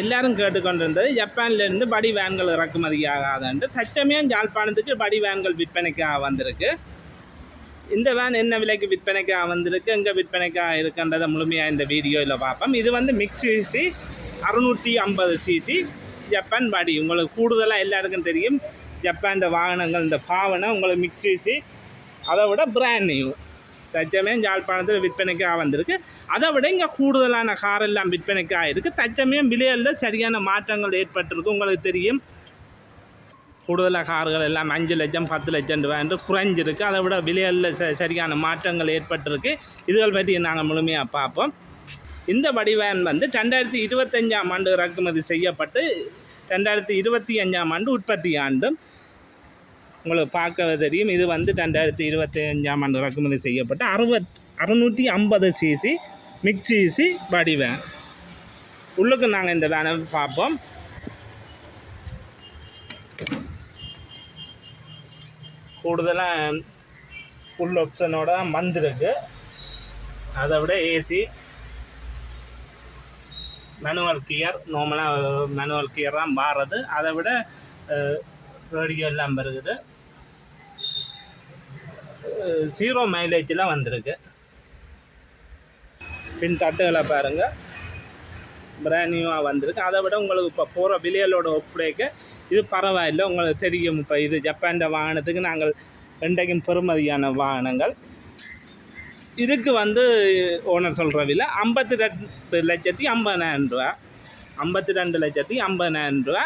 எல்லாரும் கேட்டுக்கொண்டிருந்தது. ஜப்பான்லேருந்து படி வேன்கள் இறக்குமதியாகாதுன்ட்டு தச்சமயம் யாழ்ப்பாணத்துக்கு படி வேன்கள் விற்பனைக்காக வந்திருக்கு. இந்த வேன் என்ன விலைக்கு விற்பனைக்காக வந்திருக்கு எங்கே விற்பனைக்காக இருக்குன்றதை முழுமையாக இந்த வீடியோவில் பார்ப்போம். இது வந்து மிக்சிசி அறுநூற்றி ஐம்பது சிசி ஜப்பான் படி. உங்களுக்கு கூடுதலாக எல்லாருக்கும் தெரியும். ஜப்பான் வாகனங்கள் இந்த பாவனை உங்களுக்கு மிக்சிசி அதை விட பிராண்ட் நியூ தச்சமயம் யாழ்ப்பாணத்தில் விற்பனைக்காக வந்திருக்கு. அதை விட இங்கே கூடுதலான கார் எல்லாம் விற்பனைக்காக இருக்குது தச்சமயம் விலையில் சரியான மாற்றங்கள் ஏற்பட்டிருக்கு. உங்களுக்கு தெரியும். கூடுதலாக கார்கள் எல்லாம் அஞ்சு லட்சம் பத்து லட்சம் ரூபாய் என்று குறைஞ்சிருக்கு. அதை விட விலையில் ச சரியான மாற்றங்கள் ஏற்பட்டிருக்கு. இதுகள் பற்றி நாங்கள் முழுமையாக பார்ப்போம். இந்த வடிவேன் வந்து ரெண்டாயிரத்தி இருபத்தஞ்சாம் ஆண்டு இறக்குமதி செய்யப்பட்டு ரெண்டாயிரத்தி இருபத்தி அஞ்சாம் ஆண்டு உற்பத்தி ஆண்டும் உங்களுக்கு பார்க்க தெரியும். இது வந்து ரெண்டாயிரத்தி இருபத்தி அஞ்சாம் ஆண்டு இறக்குமதி செய்யப்பட்ட அறுபத் அறுநூற்றி ஐம்பது சிசி மிக்சிசி வடிவேன் உள்ளுக்கு நாங்கள் இந்த வேனை பார்ப்போம். கூடுதலாக ஃபுல் ஆப்ஷனோட தான் வந்திருக்கு அதை விட ஏசி மேனுவல் கியர் நார்மலாக மேனுவல் கியர் தான் மாறுறது. அதை விட ரேடியோ எல்லாம் இருக்குது ஜீரோ மைலேஜில் வந்திருக்கு. பின் தட்டுகளை பாருங்கள் பிராண்ட் நியூவாக வந்திருக்கு. அதை விட உங்களுக்கு இப்போ போகிற விலையலோட ஒப்படைக்க இது பரவாயில்லை. உங்களுக்கு தெரியும். இப்போ இது ஜப்பான் வாகனத்துக்கு நாங்கள் ரெண்டைக்கும் பெறுமதியான வாகனங்கள். இதுக்கு வந்து ஓனர் சொல்கிற விலை ஐம்பத்தி ரெண்டு லட்சத்தி ஐம்பதாயிரம் ரூபா. ஐம்பத்தி ரெண்டு லட்சத்தி ஐம்பதாயிரம் ரூபா.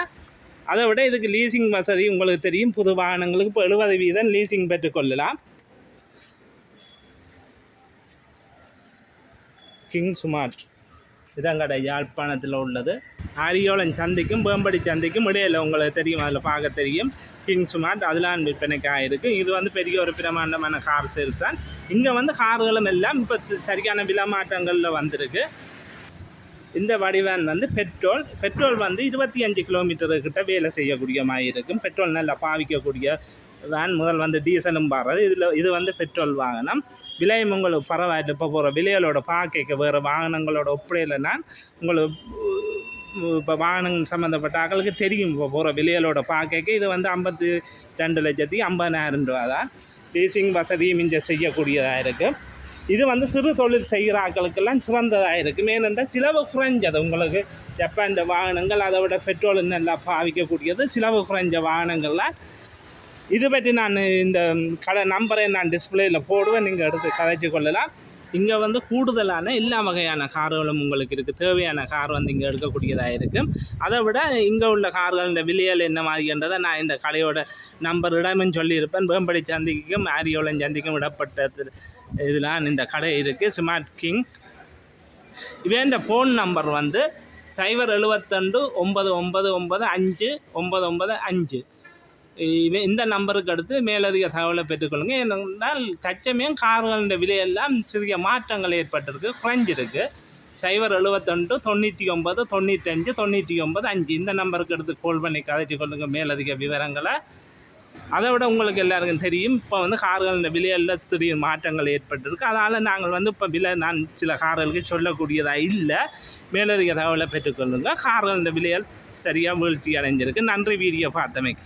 அதை விட இதுக்கு லீசிங் வசதி உங்களுக்கு தெரியும். புது வாகனங்களுக்கு இப்போ எழுபது வீதம் லீசிங் பெற்றுக்கொள்ளலாம் கிங் சுமார்ட் இதங்கடை யாழ்ப்பாணத்தில் உள்ளது. அரியோலன் சந்தைக்கும் பேம்படி சந்தைக்கும் இடையில உங்களுக்கு தெரியும் அதில் பார்க்க தெரியும். கிங் சுமார்ட் அதெல்லாம் விற்பனைக்காக இருக்குது இது வந்து பெரிய ஒரு பிரமாண்டமான கார் சேல்ஸ் தான். இங்கே வந்து கார்களும் எல்லாம் இப்போ சரியான விலை மாற்றங்களில் வந்திருக்கு. இந்த வடிவான் வந்து பெட்ரோல். பெட்ரோல் வந்து இருபத்தி அஞ்சு கிலோமீட்டருக்கிட்ட வேலை செய்யக்கூடிய மாதிரி இருக்கும். பெட்ரோல் நல்லா பாவிக்கக்கூடிய வேன் முதல் வந்து டீசலும் பாடுறது. இதில் இது வந்து பெட்ரோல் வாகனம். விலையும் உங்களுக்கு பரவாயில்லை இப்போ போகிற விலைகளோட பார்க்க வேறு வாகனங்களோட ஒப்படையிலனா உங்களுக்கு இப்போ வாகனம் சம்மந்தப்பட்ட ஆக்களுக்கு தெரியும் இப்போ போகிற விலைகளோட பார்க்க இது வந்து ஐம்பத்தி ரெண்டு லட்சத்தி ஐம்பதாயிரம் ரூபா தான் லீசிங் வசதியும் இங்கே செய்யக்கூடியதாக இருக்குது இது வந்து சிறு தொழில் செய்கிற ஆக்களுக்கெல்லாம் சிறந்ததாக இருக்கும் ஏனென்றால் சிலவு குறைஞ்சது உங்களுக்கு. ஜப்பான் வாகனங்கள் அதை விட பெட்ரோல் நல்லா பாவிக்கக்கூடியது. சிலவு குறைஞ்ச வாகனங்கள்லாம் இது பற்றி நான் இந்த கடை நம்பரை நான் டிஸ்பிளேயில் போடுவேன் நீங்கள் எடுத்து கதைச்சு கொள்ளலாம். இங்கே வந்து கூடுதலான எல்லா வகையான கார்களும் உங்களுக்கு இருக்குது. தேவையான கார் வந்து இங்கே எடுக்கக்கூடியதாக இருக்கும். அதை விட இங்கே உள்ள கார்களோட விலையல் என்ன மாதிரின்றதை நான் இந்த கடையோட நம்பர் இடமும் சொல்லியிருப்பேன். வேம்படி சந்திக்கும் ஆரியோளன் சந்திக்கும் விடப்பட்ட இதெல்லாம் இந்த கடை இருக்குது. Smart king. இவேண்ட ஃபோன் நம்பர் வந்து சைபர் எழுபத்தண்டு ஒன்பது ஒன்பது ஒன்பது அஞ்சு ஒன்பது ஒன்பது அஞ்சு. இந்த நம்பருக்கு அடுத்து மேலதிக தகவலை பெற்றுக்கொள்ளுங்க. ஏனென்றால் தச்சமயம் கார்களின் விலையெல்லாம் சிறிய மாற்றங்கள் ஏற்பட்டிருக்கு குறைஞ்சிருக்கு. சைபர் எழுபத்தொன்று தொண்ணூற்றி ஒன்பது தொண்ணூற்றஞ்சு தொண்ணூற்றி ஒன்பது அஞ்சு. இந்த நம்பருக்கு எடுத்து கால் பண்ணி கதைச்சு கொள்ளுங்கள் மேலதிக விவரங்களை. அதை விட உங்களுக்கு எல்லாருக்கும் தெரியும் இப்போ வந்து கார்களின் விலையெல்லாம் திடீர் மாற்றங்கள் ஏற்பட்டிருக்கு. அதனால் நாங்கள் வந்து இப்போ விலை நான் சில கார்களுக்கு சொல்லக்கூடியதாக இல்லை. மேலதிக தகவலை பெற்றுக்கொள்ளுங்கள் கார்களின் விலையில் சரியாக வீழ்ச்சி அடைஞ்சிருக்கு. நன்றி வீடியோ பார்த்தமைக்கு.